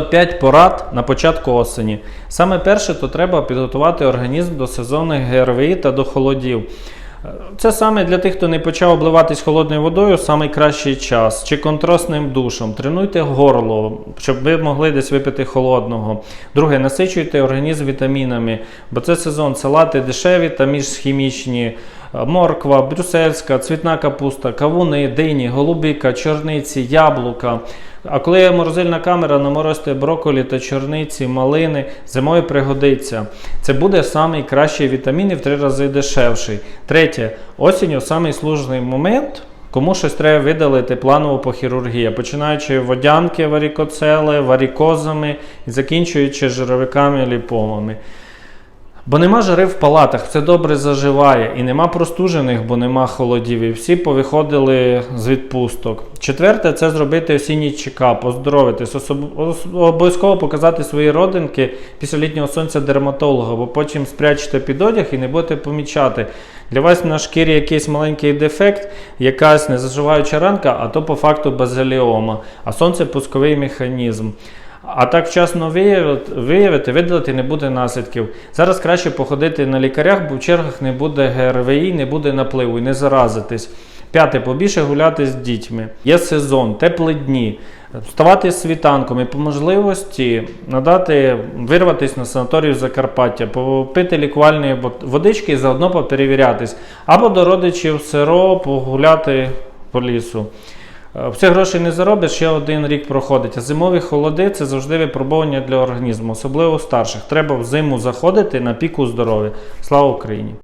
5 порад на початку осені. Саме перше, то треба підготувати організм до сезонних ГРВІ та до холодів. Це саме для тих, хто не почав обливатись холодною водою, найкращий час чи контрастним душем. Тренуйте горло, щоб ви могли десь випити холодного. Друге, насичуйте організм вітамінами, бо це сезон салати дешеві та міжхімічні. Е, Морква, брюссельська, цвітна капуста, кавуни, дині, голубіка, чорниці, яблука. А коли є морозильна камера, наморозьте брокколі та чорниці, малини, зимою пригодиться. Це буде найкращий вітамін і в три рази дешевший. Третє, осінню самий служний момент. Кому щось треба видалити планово по хірургії, починаючи водянки, варікоцели, варікозами і закінчуючи жировиками ліпомами. Бо нема жари в палатах, все добре заживає, і нема простужених, бо нема холодів, і всі повиходили з відпусток. Четверте, це зробити осінній чекап, оздоровитись, обов'язково показати свої родинки після літнього сонця дерматолога, бо потім спрячете під одяг і не будете помічати. Для вас на шкірі якийсь маленький дефект, якась незаживаюча ранка, а то по факту базиліома, а сонце пусковий механізм. А так вчасно виявити, видалити не буде наслідків. Зараз краще походити на лікарях, бо в чергах не буде ГРВІ, не буде напливу і не заразитись. П'яте, побільше гуляти з дітьми. Є сезон, теплі дні. Вставати світанком і по можливості надати вирватися на санаторію Закарпаття, попити лікувальної водички і заодно поперевірятись. Або до родичів село погуляти по лісу. Е, Всі гроші не заробиш, ще один рік проходить. А зимові холоди це завжди випробування для організму, особливо старших. Треба в зиму заходити на піку здоров'я. Слава Україні!